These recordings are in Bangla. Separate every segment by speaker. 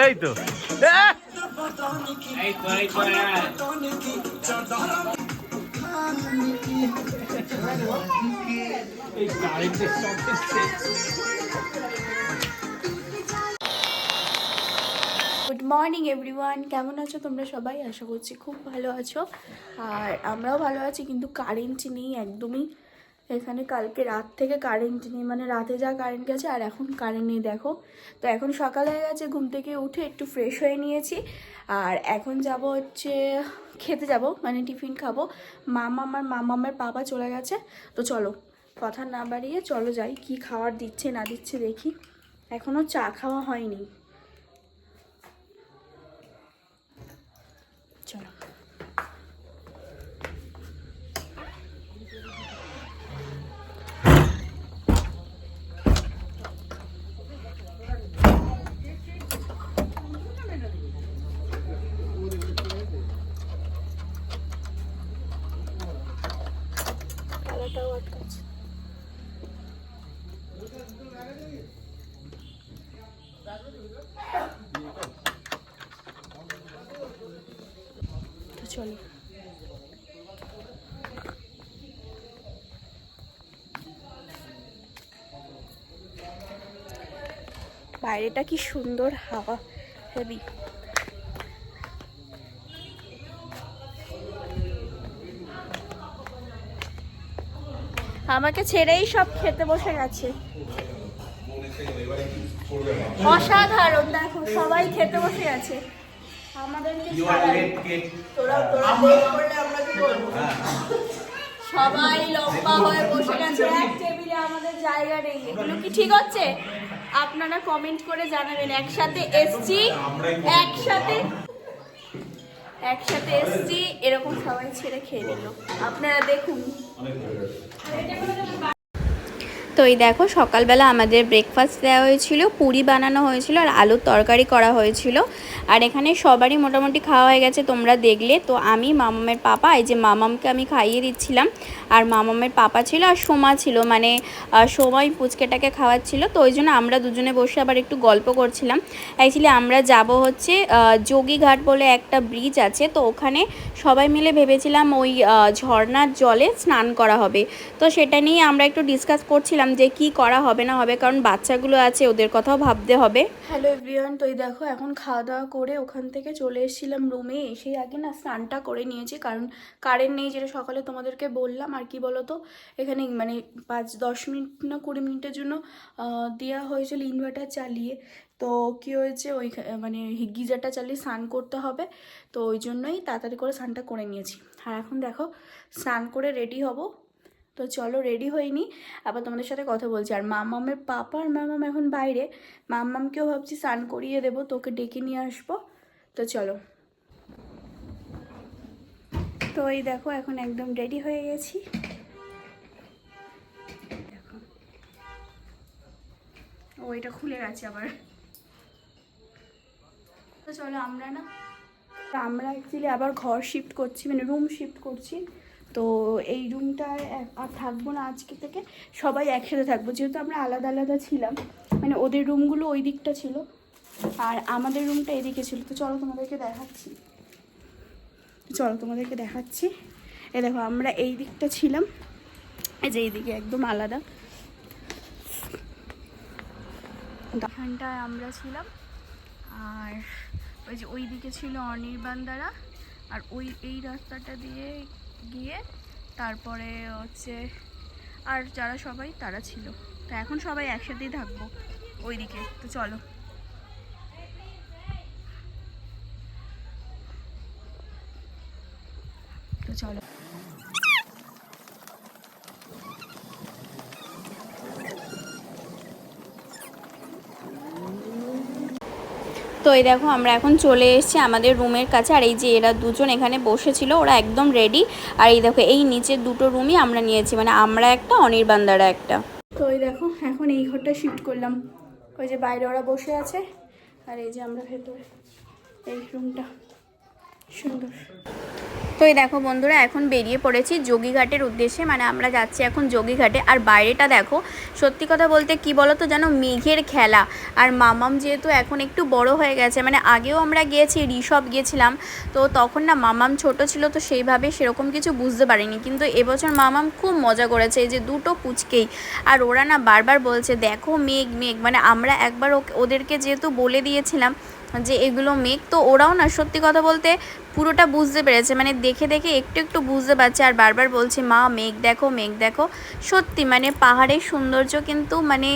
Speaker 1: এই তো।
Speaker 2: গুড মর্নিং এভরিওয়ান কেমন আছো তোমরা সবাই? আশা করছি খুব ভালো আছো। আর আমরাও ভালো আছি, কিন্তু কারেন্ট নেই, একদমই। এখানে কালকে রাত থেকে কারেন্ট নেই মানে রাতে যা কারেন্ট গেছে আর এখন কারেন্ট নেই, দেখো। তো এখন সকাল হয়ে গেছে, ঘুম থেকে উঠে একটু ফ্রেশ হয়ে নিয়েছি। আর এখন যাব হচ্ছে, খেতে যাব মানে টিফিন খাব। মামা, আমার মামা, আমার বাবা চলে গেছে। তো চলো, কথা না বাড়িয়ে চলো যাই, কি খাবার দিচ্ছে না দিচ্ছে দেখি। এখনও চা খাওয়া হয়নি। বাইরেটা কি সুন্দর হাওয়া হেভি আমাকে ছেড়েই সব খেতে বসে গেছে। অসাধারণ দেখো সবাই খেতে বসে আমাদেরকে কি করব? সবাই লম্বা হয়ে বসে গেছে। এক টেবিলে আমাদের জায়গা নেই। এগুলো কি ঠিক হচ্ছে? আপনারা কমেন্ট করে জানাবেন। একসাথে এসছি একসাথে একসাথে এসছি এরকম সবাই ছেড়ে খেয়ে নিল। আপনারা দেখুন। তো এই দেখো সকালবেলা আমাদের ব্রেকফাস্ট দেওয়া হয়েছিল পুরি বানানো হয়েছিল আর আলুর তরকারি করা হয়েছিল। আর এখানে সবারই মোটামুটি খাওয়া হয়ে গেছে তোমরা দেখলে। তো আমি মামামের পাপা এই যে মামামকে আমি খাইয়ে দিচ্ছিলাম। আর মামামের পাপা ছিল আর সোমা ছিল মানে সময় পুচকেটাকে খাওয়াচ্ছিল। তো ওই জন্য আমরা দুজনে বসে আবার একটু গল্প করছিলাম। অ্যাকচুয়ালি আমরা যাব হচ্ছে যোগীঘাট বলে একটা ব্রিজ আছে। তো ওখানে সবাই মিলে ভেবেছিলাম ওই আহ, ঝর্ণার জলে স্নান করা হবে। তো সেটা নিয়ে আমরা একটু ডিসকাস করছিলাম যে কি করা হবে না হবে, কারণ বাচ্চাগুলো আছে, ওদের কথাও ভাবতে হবে। হ্যালো এভরিওয়ান, তো এই দেখো, এখন খাওয়া দাওয়া করে ওখান থেকে চলে এসেছিলাম রুমে এসে আগে না স্নানটা করে নিয়েছি, কারণ কারেন্ট নেই যেটা সকালে তোমাদেরকে বললাম, আর কি বলো তো এখানে মানে পাঁচ, দশ মিনিট না কুড়ি মিনিটের জন্য দেওয়া হয়েছিল ইনভার্টার চালিয়ে। তো কি হয়েছে, ওই মানে গিজারটা চালিয়ে স্নান করতে হবে, তো ওই জন্যই তাড়াতাড়ি করে স্নানটা করে নিয়েছি। আর এখন দেখো, স্নান করে রেডি হব। তো চলো রেডি হইনি আবার তোমাদের সাথে কথা বলছি। আর মামামের পাপা আর মামাম এখন বাইরে। মামামকেও ভাবছি স্নান করিয়ে দেবো, তোকে ডেকে নিয়ে আসব। তো চলো। তো এই দেখো, এখন একদম রেডি হয়ে গেছি। দেখো। ও, এটা খুলে গেছে আবার। তো চলো আমরা না, আমরা অ্যাকচুয়ালি আবার ঘর শিফট করছি মানে রুম শিফট করছি। তো এই রুমটায় আর থাকব না আজকে থেকে, সবাই একসাথে থাকব। যেহেতু আমরা আলাদা আলাদা ছিলাম মানে ওদের রুমগুলো ওই দিকটা ছিল, আর আমাদের রুমটা এদিকে ছিল। তো চলো তোমাদেরকে দেখাচ্ছি। চলো তোমাদেরকে দেখাচ্ছি। এ দেখো, আমরা এই দিকটা ছিলাম। এই যে এইদিকে একদম আলাদা। এখানটায় আমরা ছিলাম, আর ওই যে ওই দিকে ছিল অনির্বাণ দ্বারা আর ওই, এই রাস্তাটা দিয়ে গিয়ে তারপরে হচ্ছে আর যারা সবাই তারা ছিল। তা এখন সবাই একসাথেই থাকব ওই দিকে তো চলো। তো চলো। তো এই দেখো, আমরা এখন চলে এসেছি আমাদের রুমের কাছে, আর এই যে এরা দুজন এখানে বসেছিল, ওরা একদম রেডি আর এই দেখো, এই নিচের দুটো রুমই আমরা নিয়েছি মানে আমরা একটা অনির্বান্দারা একটা। তো এই দেখো, এখন এই ঘরটা শিফট করলাম। ওই যে বাইরে ওরা বসে আছে, আর এই যে আমরা ভেতরে। এই রুমটা সুন্দর। তো
Speaker 3: এই দেখো বন্ধুরা, এখন বেরিয়ে পড়েছি যোগীঘাটের উদ্দেশ্যে। মানে আমরা যাচ্ছি এখন যোগীঘাটে। আর বাইরেটা দেখো, সত্যি কথা বলতে কি বলো তো যেন মেঘের খেলা। আর মামাম যেহেতু এখন একটু বড় হয়ে গেছে মানে আগেও আমরা গিয়েছি ঋষভ গিয়েছিলাম, তো তখন না মামাম ছোট ছিল, তো সেইভাবে সেরকম কিছু বুঝতে পারিনি। কিন্তু এবছর মামাম খুব মজা করেছে, এই যে দুটো পুচকেই আর ওরা না বারবার বলছে, দেখো মেঘ মেঘ। মানে আমরা একবার ওদেরকে যেহেতু বলে দিয়েছিলাম যে এগুলো মেঘ, তো ওরাও না সত্যি কথা বলতে পুরোটা বুঝতে পেরেছে। মানে দেখে দেখে একটু একটু বুঝতে পারছে আর বারবার বলছে, মা, মেঘ দেখো মেঘ দেখো। সত্যি মানে পাহাড়ের সৌন্দর্য কিন্তু মানে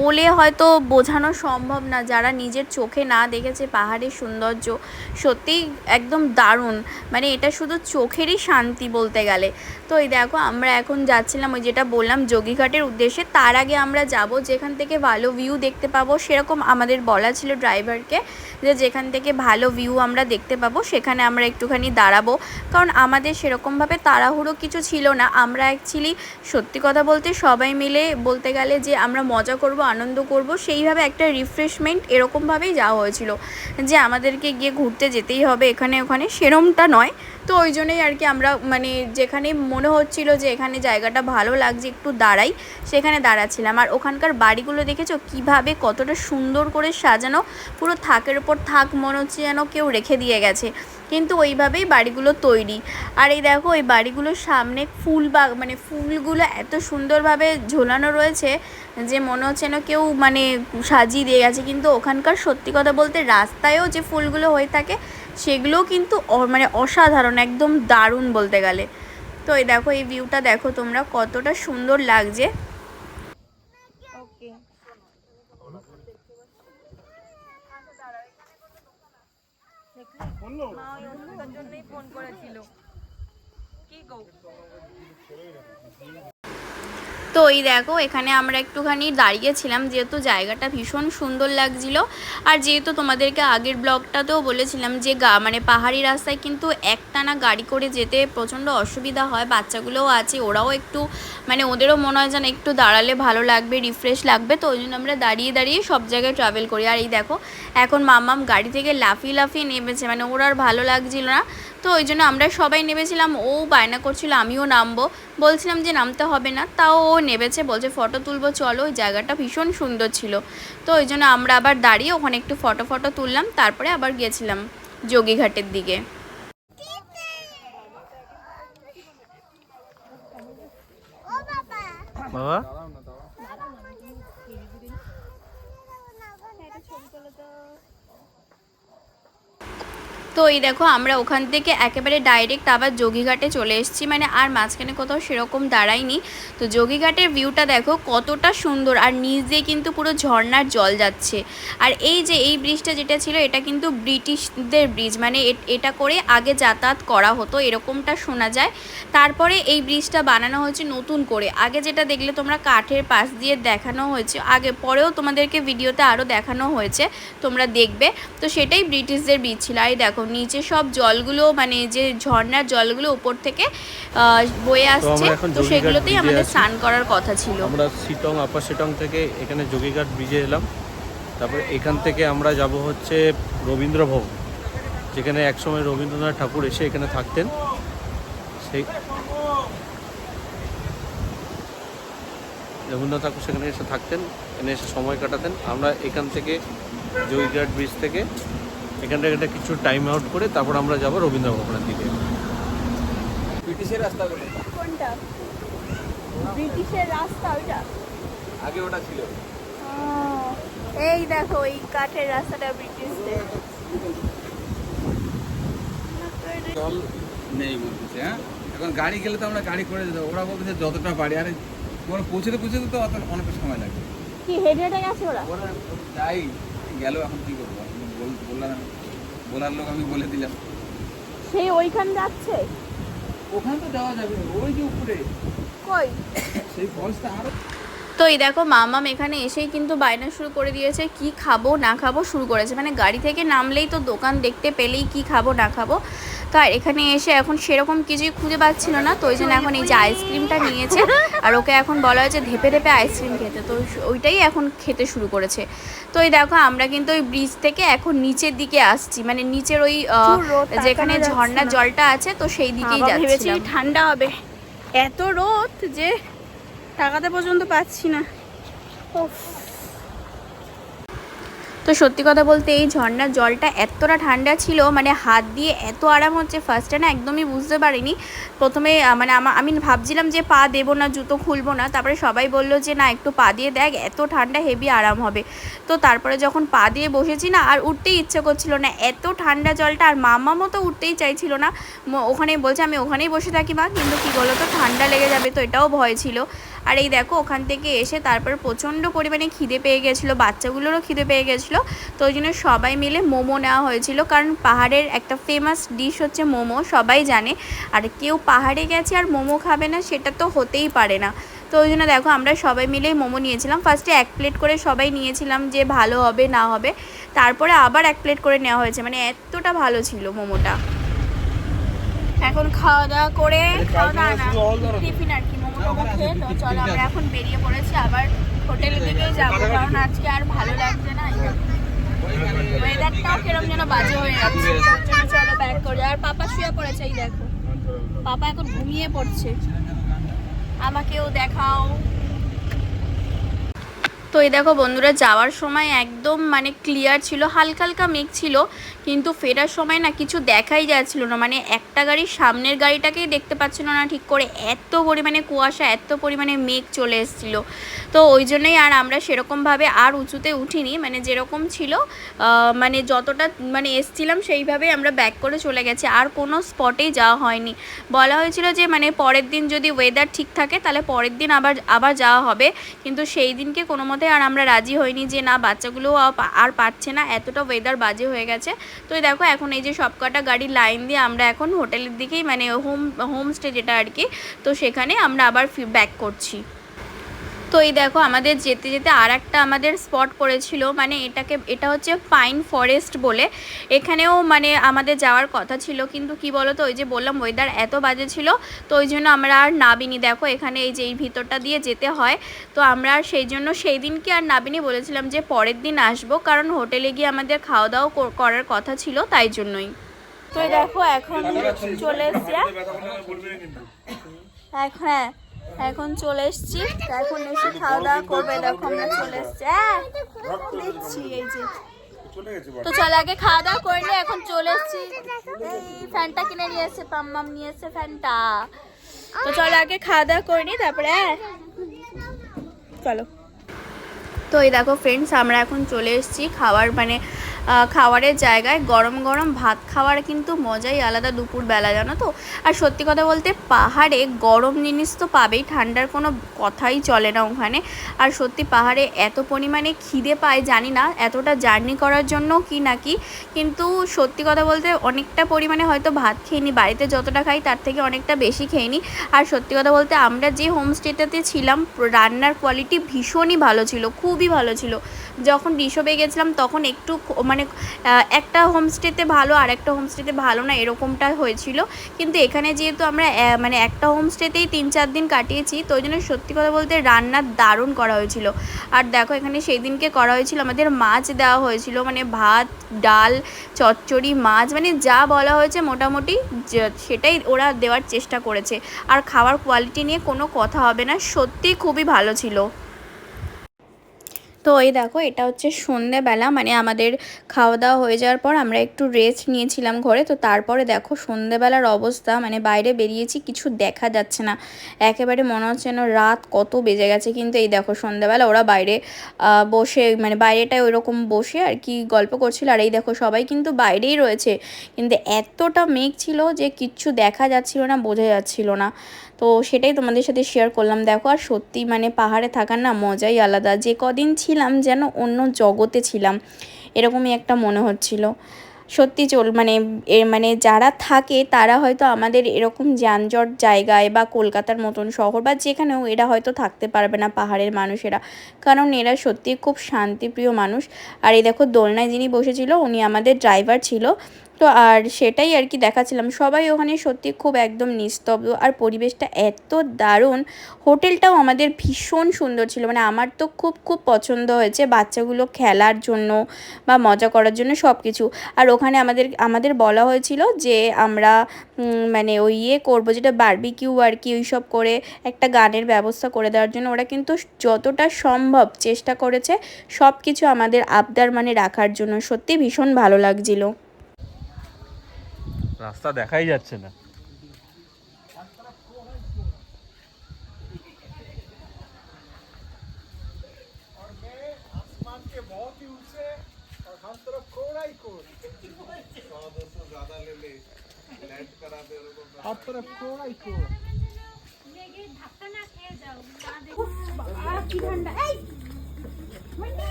Speaker 3: বলে হয়তো বোঝানো সম্ভব না। যারা নিজের চোখে না দেখেছে পাহাড়ের সৌন্দর্য সত্যিই একদম দারুণ। মানে এটা শুধু চোখেরই শান্তি বলতে গেলে। তো এই দেখো, আমরা এখন যাচ্ছিলাম ওই যেটা বললাম যোগীঘাটের উদ্দেশ্যে। তার আগে আমরা যাব যেখান থেকে ভালো ভিউ দেখতে পাবো। সেরকম আমাদের বলা ছিল ড্রাইভারকে যে যেখান থেকে ভালো ভিউ আমরা দেখতে পাবো সেখানে আমরা একটুখানি দাঁড়াবো। কারণ আমাদের সেরকমভাবে তাড়াহুড়ো কিছু ছিল না। আমরা অ্যাকচুয়ালি সত্যি কথা বলতে সবাই মিলে বলতে গেলে যে আমরা মজা করব, আনন্দ করব, সেইভাবে একটা রিফ্রেশমেন্ট এরকমভাবেই যাওয়া হয়েছিল। যে আমাদেরকে গিয়ে ঘুরতে যেতেই হবে এখানে ওখানে সেরমটা নয়। তো ওই জন্যই আর কি আমরা মানে যেখানে মনে হচ্ছিল যে এখানে জায়গাটা ভালো লাগছে, একটু দাঁড়াই, সেখানে দাঁড়াচ্ছিলাম। আর ওখানকার বাড়িগুলো দেখেছ? কীভাবে কতটা সুন্দর করে সাজানো, পুরো থাকের ওপর থাক মনে হচ্ছে যেন কেউ রেখে দিয়ে গেছে। কিন্তু ওইভাবেই বাড়িগুলো তৈরি। আর এই দেখো, এই বাড়িগুলোর সামনে ফুল বাগ মানে ফুলগুলো এত সুন্দরভাবে ঝোলানো রয়েছে যে মনে হচ্ছে যেন কেউ মানে সাজিয়ে দিয়ে গেছে। কিন্তু ওখানকার সত্যি কথা বলতে রাস্তায়ও যে ফুলগুলো হয়ে থাকে সেগুলোও কিন্তু অ- মানে অসাধারণ একদম দারুণ বলতে গেলে। তো এই দেখো এই ভিউটা দেখো তোমরা কতটা সুন্দর লাগছে। তো এই দেখো, এখানে আমরা একটুখানি দাঁড়িয়েছিলাম, যেহেতু জায়গাটা ভীষণ সুন্দর লাগছিল। আর যেহেতু তোমাদেরকে আগের ব্লগটাতেও বলেছিলাম যে গা মানে পাহাড়ি রাস্তায় কিন্তু একটানা গাড়ি করে যেতে প্রচণ্ড অসুবিধা হয়, বাচ্চাগুলোও আছে, ওরাও একটু মানে ওদেরও মনে হয় যেন একটু দাঁড়ালে ভালো লাগবে রিফ্রেশ লাগবে, তো ওই জন্য আমরা দাঁড়িয়ে দাঁড়িয়ে সব জায়গায় ট্রাভেল করি। আর এই দেখো, এখন মাম্মাম গাড়ি থেকে লাফিয়ে লাফিয়ে নেমেছে মানে ওর আর ভালো লাগছিল না। তো ওই জন্য আমরা সবাই নেমেছিলাম। ও বায়না করছিল আমিও নামবো। বলছিলাম যে নামতে হবে না। তাও ও নেবেছে বলছে ফটো তুলবো চলো। ওই জায়গাটা ভীষণ সুন্দর ছিল। তো ওই জন্য আমরা আবার দাঁড়িয়ে ওখানে একটু ফটো ফটো তুললাম। তারপরে আবার গিয়েছিলাম যোগীঘাটের দিকে।
Speaker 4: বাবা?
Speaker 3: তো এই দেখো, আমরা ওখান থেকে একেবারে ডাইরেক্ট আবার যোগীঘাটে চলে এসেছি। মানে আর মাঝখানে কোথাও সেরকম দাঁড়াইনি। তো যোগীঘাটের ভিউটা দেখো, কতটা সুন্দর আর নিচ দিয়ে কিন্তু পুরো ঝর্ণার জল যাচ্ছে। আর এই যে এই ব্রিজটা যেটা ছিল, এটা কিন্তু ব্রিটিশদের ব্রিজ মানে এটা করে আগে যাতায়াত করা হতো, এরকমটা শোনা যায়। তারপরে এই ব্রিজটা বানানো হয়েছে নতুন করে। আগে যেটা দেখলে তোমরা কাঠের পাশ দিয়ে দেখানো হয়েছে, আগে পরেও তোমাদেরকে ভিডিওতে আরও দেখানো হয়েছে, তোমরা দেখবে। তো সেটাই ব্রিটিশদের ব্রিজ ছিল। আর দেখো নিচে সব জলগুলো মানে যে ঝর্ণার জলগুলো উপর থেকে বয়ে আসছে তো সেগুলোতেই আমাদের স্নান করার কথা ছিল।
Speaker 4: আমরা সিটং আপার সিটং থেকে এখানে যোগীঘাট ব্রিজে এলাম। তারপর এখান থেকে আমরা যাব হচ্ছে রবীন্দ্র ভবন যেখানে একসময় রবীন্দ্রনাথ ঠাকুর এসে এখানে থাকতেন। সেই রবীন্দ্রনাথ ঠাকুর সেখানে এসে থাকতেন এখানে এসে সময় কাটাতেন। আমরা এখান থেকে যোগীঘাট ব্রিজ থেকে এখান থেকে একটা কিছু টাইম আউট করে তারপর আমরা যাব রবীন্দ্র ভবনের দিকে।
Speaker 5: ব্রিটিশের রাস্তা
Speaker 3: কোনটা? ব্রিটিশের রাস্তা
Speaker 5: আগে ওটা ছিল।
Speaker 3: এই দেখো এই কাঠের রাস্তাটা ব্রিটিশদের।
Speaker 5: জল নেই বলতেছে হ্যাঁ? এখন গাড়ি গেলে তো আমরা গাড়ি করে যেতে ওরা বলতেছে যতটা পারি। আরে পৌঁছতে পৌঁছতে তো অত অনেকটা সময় লাগবে।
Speaker 3: কি গেছে ওরা?
Speaker 5: ওরা যাই গেল এখন কি করব? বললাম বোনার লোক আমি বলে দিলাম।
Speaker 3: সেই ওইখান যাচ্ছে?
Speaker 5: ওখানে তো যাওয়া যাবে ওই যে উপরে।
Speaker 3: কই?
Speaker 5: সেই ফলসটা আরও
Speaker 3: তো এই দেখো মামাম এখানে এসেই কিন্তু বায়না শুরু করে দিয়েছে কি খাব না খাব শুরু করেছে। মানে গাড়ি থেকে নামলেই তো দোকান দেখতে পেলেই কি খাব না খাব। তো আর এখানে এসে এখন সেরকম কিছুই খুঁজে পাচ্ছিল না তো ওই জন্য এখন এই যে আইসক্রিমটা নিয়েছে আর ওকে এখন বলা হয়েছে ধেপে ধেপে আইসক্রিম খেতে তো ওইটাই এখন খেতে শুরু করেছে। তো এই দেখো আমরা কিন্তু ওই ব্রিজ থেকে এখন নিচের দিকে আসছি মানে নিচের ওই যেখানে ঝর্ণার জলটা আছে তো সেই দিকেই
Speaker 2: ভেবেছি ঠান্ডা হবে। এত রোদ যে তাকাতে পর্যন্ত পাচ্ছি না।
Speaker 3: তো সত্যি কথা বলতে এই ঝর্ণার জলটা এতটা ঠান্ডা ছিল মানে হাত দিয়ে এত আরাম হচ্ছে ফার্স্টে না একদমই বুঝতে পারিনি। প্রথমে মানে আমা- ভাবছিলাম যে পা দেবো না, জুতো খুলবো না, তারপরে সবাই বলল যে না একটু পা দিয়ে দেখ, এত ঠান্ডা হেভি আরাম হবে। তো তারপরে যখন পা দিয়ে বসেছি না, আর উঠতেই ইচ্ছে করছিল না, এত ঠান্ডা জলটা আর মাম্মা মতো উঠতেই চাইছিল না। ওখানে বলছে আমি ওখানেই বসে থাকি মা, কিন্তু কী বলো তো ঠান্ডা লেগে যাবে তো এটাও ভয় ছিল। আর এই দেখো ওখান থেকে এসে তারপর প্রচণ্ড পরিমাণে খিদে পেয়ে গেছিল বাচ্চাগুলোরও খিদে পেয়ে গেছিল। তো ওই জন্য সবাই মিলে মোমো নেওয়া হয়েছিল কারণ পাহাড়ের একটা ফেমাস ডিশ হচ্ছে মোমো সবাই জানে। আর কেউ পাহাড়ে গেছে আর মোমো খাবে না সেটা তো হতেই পারে না। তো ওই জন্য দেখো আমরা সবাই মিলেই মোমো নিয়েছিলাম। ফার্স্টে এক প্লেট করে সবাই নিয়েছিলাম যে ভালো হবে না হবে। তারপরে আবার এক প্লেট করে নেওয়া হয়েছে মানে এতটা ভালো ছিল মোমোটা। এখন খাওয়া দাওয়া করে খাওয়া দাওয়া না টিফিন আর কি। চলো, আমরা এখন বেরিয়ে পড়েছি, আবার হোটেলের দিকে যাব, কারণ আজকে আর ভালো লাগছে না। ওয়েদারটাও কিরম যেন বাজে হয়ে যাচ্ছে চলো ব্যাক করে। আর পাপা শুয়ে পড়েছে, এই দেখো। পাপা এখন ঘুমিয়ে পড়ছে। আমাকেও দেখাও। তো এই দেখো বন্ধুরা, যাওয়ার সময় একদম মানে ক্লিয়ার ছিল, হালকা হালকা মেঘ ছিল কিন্তু ফেরার সময় না কিছু দেখাই যাচ্ছিল না। মানে একটা গাড়ির সামনের গাড়িটাকেই দেখতে পাচ্ছিল না ঠিক করে। এত পরিমাণে কুয়াশা, এত পরিমাণে মেঘ চলে এসেছিল। তো ওই জন্যই আর আমরা সেরকমভাবে আর উঁচুতে উঠিনি। মানে যেরকম ছিল মানে যতটা মানে এসছিলাম সেইভাবেই আমরা ব্যাক করে চলে গেছি। আর কোনো স্পটেই যাওয়া হয়নি। বলা হয়েছিল যে মানে পরের দিন যদি ওয়েদার ঠিক থাকে, তাহলে পরের দিন আবার আবার যাওয়া হবে। কিন্তু সেই দিনকে কোনো মতে আর আমরা রাজি হইনি যে, না বাচ্চাগুলো আর পাচ্ছে না। এতটা ওয়েদার বাজে হয়ে গেছে। তো দেখো, এখন এই যে সবকটা গাড়ি লাইন দিয়ে আমরা এখন হোটেলের দিকেই মানে হোম হোমস্টে যেটা আর কি, তো সেখানে আমরা আবার ব্যাক করছি। তো এই দেখো আমাদের যেতে যেতে আর একটা আমাদের স্পট পড়েছিল মানে এটাকে, এটা হচ্ছে পাইন ফরেস্ট বলে। এখানেও মানে আমাদের যাওয়ার কথা ছিল, কিন্তু কি বলো তো ওই যে বললাম ওয়েদার এত বাজে ছিল, তো ওই জন্য আমরা আর নাবিনি। দেখো এখানে এই যে এই ভিতরটা দিয়ে যেতে হয়, তো আমরা সেই জন্য সেই দিনকে আর নাবিনি বলেছিলাম যে পরের দিন আসব, কারণ হোটেলে গিয়ে আমাদের খাওয়া দাওয়া কর- করার কথা ছিল, তাই জন্যই। তো দেখো এখন চলে এসছি? এখন হ্যাঁ এখন চলে এসছি। এখন এসে খাওয়া দাওয়া করবে। দেখো আমরা চলে এসছি। হ্যাঁ দিচ্ছি এই যে। তো চল আগে খাওয়া দাওয়া করে এখন চলে এসছি। ফ্যানটা কিনে নিয়ে এসছে, পাম্মাম নিয়ে এসছে ফ্যানটা। তো চল আগে খাওয়া দাওয়া করে নি তারপরে হ্যাঁ। চলো। তো এই দেখো ফ্রেন্ডস আমরা এখন চলে এসেছি খাওয়ার মানে খাওয়ারের জায়গায় গরম গরম ভাত খাওয়ার কিন্তু মজাই আলাদা দুপুরবেলা, জানো তো? আর সত্যি কথা বলতে পাহাড়ে গরম জিনিস তো পাবেই, ঠান্ডার কোনো কথাই চলে না ওখানে। আর সত্যি পাহাড়ে এত পরিমাণে খিদে পায়, জানি না এতটা জার্নি করার জন্য কি নাকি কিন্তু সত্যি কথা বলতে অনেকটা পরিমাণে হয়তো ভাত খেয়ে নিই বাড়িতে যতটা খাই তার থেকে অনেকটা বেশি খেয়ে নিই আর সত্যি কথা বলতে আমরা যে হোমস্টেটাতে ছিলাম, রান্নার কোয়ালিটি ভীষণই ভালো ছিল, খুবই ভালো ছিল। যখন ঋষভে গেছিলাম তখন একটু মানে একটা হোমস্টেতে ভালো আর একটা হোমস্টেতে ভালো না এরকমটা হয়েছিল। কিন্তু এখানে যেহেতু আমরা মানে একটা হোমস্টেতেই তিন চার দিন কাটিয়েছি, তো ওই জন্য সত্যি কথা বলতে রান্না দারুণ করা হয়েছিল। আর দেখো এখানে সেই দিনকে করা হয়েছিল, আমাদের মাছ দেওয়া হয়েছিল মানে ভাত, ডাল, চচ্চড়ি, মাছ মানে যা বলা হয়েছে মোটামুটি সেটাই ওরা দেওয়ার চেষ্টা করেছে। আর খাওয়ার কোয়ালিটি নিয়ে কোনো কথা হবে না, সত্যিই খুবই ভালো ছিল। তো এই দেখো, এটা হচ্ছে সন্ধেবেলা মানে আমাদের খাওয়া দাওয়া হয়ে যাওয়ার পর আমরা একটু রেস্ট নিয়েছিলাম ঘরে। তো তারপরে দেখো সন্ধেবেলার অবস্থা মানে বাইরে বেরিয়েছি, কিছু দেখা যাচ্ছে না। একেবারে মনে হচ্ছে যেন রাত কত বেজে গেছে। কিন্তু এই দেখো সন্ধেবেলা ওরা বাইরে বসে মানে বাইরেটায় ওইরকম বসে আর কি গল্প করছিল। আর এই দেখো সবাই কিন্তু বাইরেই রয়েছে। কিন্তু এতটা মেঘ ছিল যে কিচ্ছু দেখা যাচ্ছিল না, বোঝা যাচ্ছিল না। তো সেটাই তোমাদের সাথে শেয়ার করলাম। দেখো, আর সত্যি মানে পাহাড়ে থাকার না মজাই আলাদা। যে কদিন ছিলাম যেন অন্য জগতে ছিলাম, এরকমই একটা মনে হচ্ছিল। সত্যি চল মানে মানে যারা থাকে, তারা হয়তো আমাদের এরকম যানজট জায়গায় বা কলকাতার মতন শহর বা যেখানেও এরা হয়তো থাকতে পারবে না পাহাড়ের মানুষেরা। কারণ এরা সত্যি খুব শান্তিপ্রিয় মানুষ। আর এই দেখো, দোলনায় যিনি বসেছিল, উনি আমাদের ড্রাইভার ছিল। তো আর সেটাই আর কি দেখাচ্ছিলাম। সবাই ওখানে সত্যি খুব একদম নিস্তব্ধ আর পরিবেশটা এত দারুণ। হোটেলটাও আমাদের ভীষণ সুন্দর ছিল। মানে আমার তো খুব খুব পছন্দ হয়েছে বাচ্চাগুলো খেলার জন্য বা মজা করার জন্য সব কিছু আর ওখানে আমাদের আমাদের বলা হয়েছিল যে আমরা মানে ওই ইয়ে করব যেটা বারবিকিউ আর কি ওই সব করে একটা গানের ব্যবস্থা করে দেওয়ার জন্য। ওরা কিন্তু যতটা সম্ভব চেষ্টা করেছে সব কিছু আমাদের আবদার মানে রাখার জন্য। সত্যি ভীষণ ভালো লাগছিল।
Speaker 4: রাস্তা দেখাই যাচ্ছে না।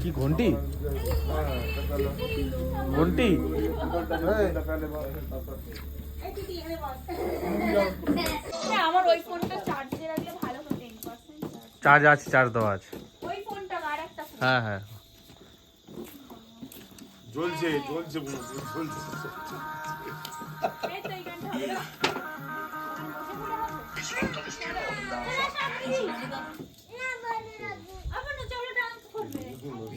Speaker 4: কি ঘন্টি? ঘন্টি?
Speaker 2: আমার ওই ফোনটা চার্জে রাখলে ভালো হতো টেন পার্সেন্ট
Speaker 4: চার্জ আছে চার্জ দেওয়া আছে।
Speaker 2: ওই ফোনটা আর একটা
Speaker 4: হ্যাঁ হ্যাঁ।
Speaker 6: জ্বলছে জ্বলছে জ্বলছে।
Speaker 2: এই তো এই গানটা হবে না। আবার না চলো ডান্স করবে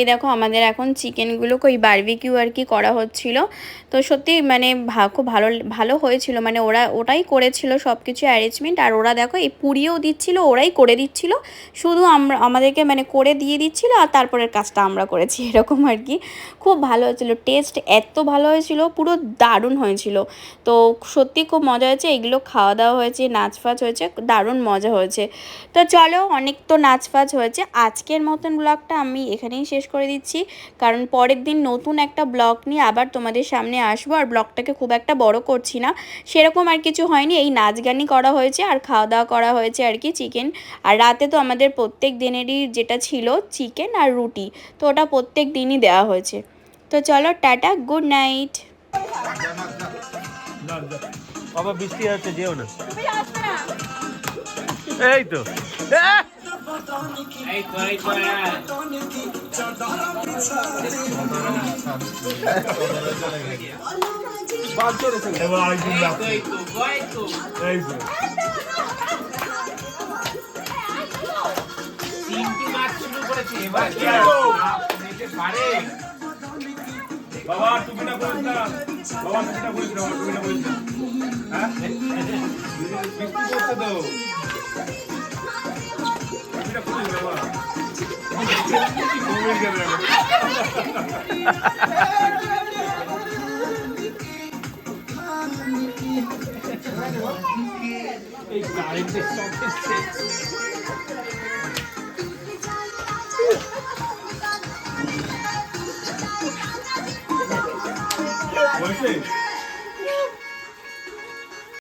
Speaker 3: এই দেখো আমাদের এখন চিকেনগুলোকে ওই বার্বিকিউ আর কি করা হচ্ছিল। তো সত্যি মানে খুব ভালো ভালো হয়েছিল। মানে ওরা, ওটাই করেছিল সব কিছু অ্যারেঞ্জমেন্ট আর ওরা দেখো, এই পুড়িয়েও দিচ্ছিল, ওরাই করে দিচ্ছিল। শুধু আমরা, আমাদেরকে মানে করে দিয়ে দিচ্ছিল আর তারপরের কাজটা আমরা করেছি, এরকম আর কি। খুব ভালো হয়েছিল। টেস্ট এত ভালো হয়েছিল, পুরো দারুণ হয়েছিল। তো সত্যি খুব মজা হয়েছে। এগুলো খাওয়া দাওয়া হয়েছে, নাচ ফাচ হয়েছে, দারুণ মজা হয়েছে। তো চলো, অনেক তো নাচ ফাচ হয়েছে। আজকের মতন ব্লগটা আমি এখানেই শেষ করে দিচ্ছি। কারণ পরের দিন নতুন একটা ব্লগ নিয়ে আবার তোমাদের সামনে আসব আর ব্লগটাকে খুব একটা বড় করছি না। সেরকম আর কিছু হয়নি। এই নাচ গানই করা হয়েছে আর খাওয়া দাওয়া করা হয়েছে আর কি চিকেন। আর রাতে তো আমাদের প্রত্যেক দিনেরই যেটা ছিল চিকেন আর রুটি, তো ওটা প্রত্যেক দিনই দেওয়া হয়েছে। তো চলো, টাটা, গুড নাইট।
Speaker 4: বাবা, বৃষ্টি হচ্ছে, যেও না। এই তো।
Speaker 6: বাবা টুপিটা করিস না বাবা করিস না টুপিটা করিস না হ্যাঁ বৃষ্টি পড়ছে তো 월세